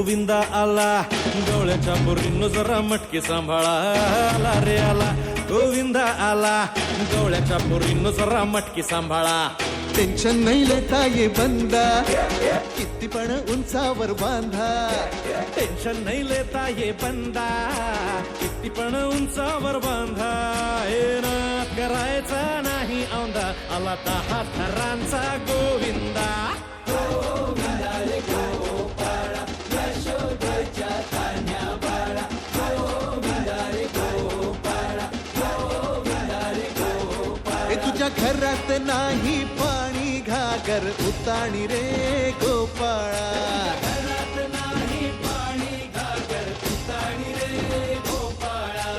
गोविंदा आला. डोळ्याच्या बोरीनं जरा मटके सांभाळा आला रे आला. गोविंदा आला. डोळ्याच्या बोरीनं जरा मटके सांभाळा. टेन्शन नाही लेता ये बंदा. किती पण उंचावर बांधा. टेन्शन नाही लेता ये बंदा. किती पण उंचावर बांधा. हे ना करायचा नाही औंदा. आला दहा थरांचा गोविंदा. तुझ्या घरात नाही पाणी घागर उताणी रे गोपाळा. घरात नाही पाणी घागर उताणी रे गोपाळा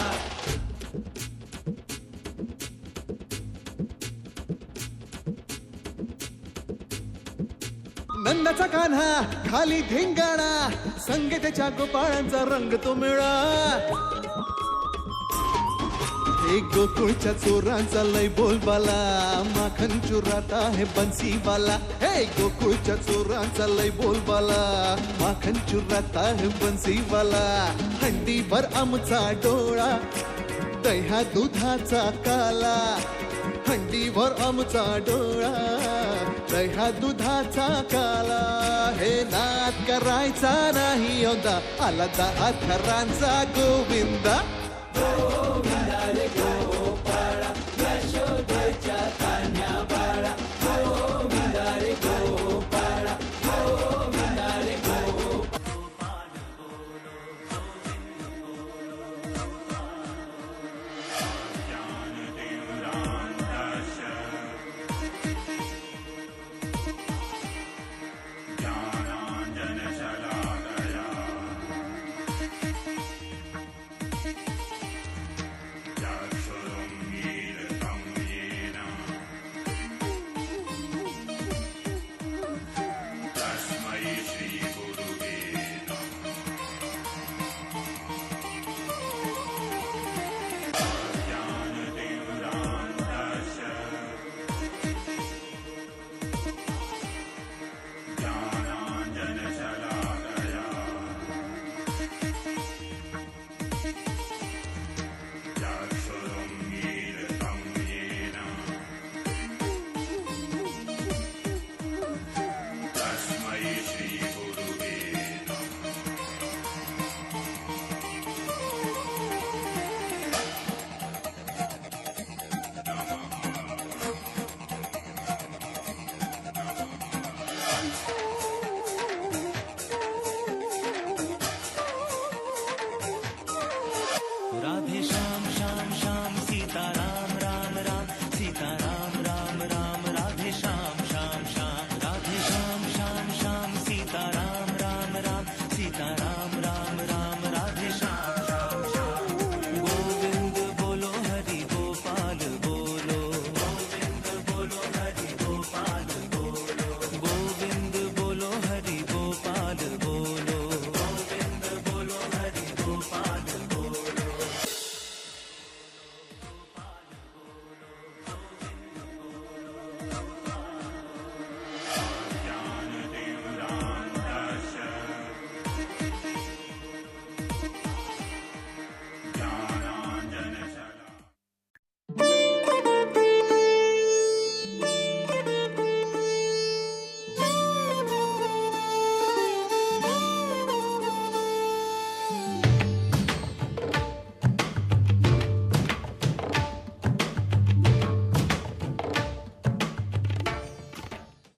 नंदाचा कान्हा खाली धिंगाणा संग गोपाळांचा रंग तो मिळा. एक गोकुळच्या चोरांचा लय बोलबाला. माखन चुरात आहे बन्सीवाला हे गोकुळच्या चोरांचा लय बोलबाला. माखन चुरात आहे बन्सीवाला हंडीभर आमचा डोळा दह्या दुधाचा काला. हंडीभर आमचा डोळा दह्या दुधाचा काला. हे नाद करायचा नाही होता आला दहा अथरांचा गोविंदा.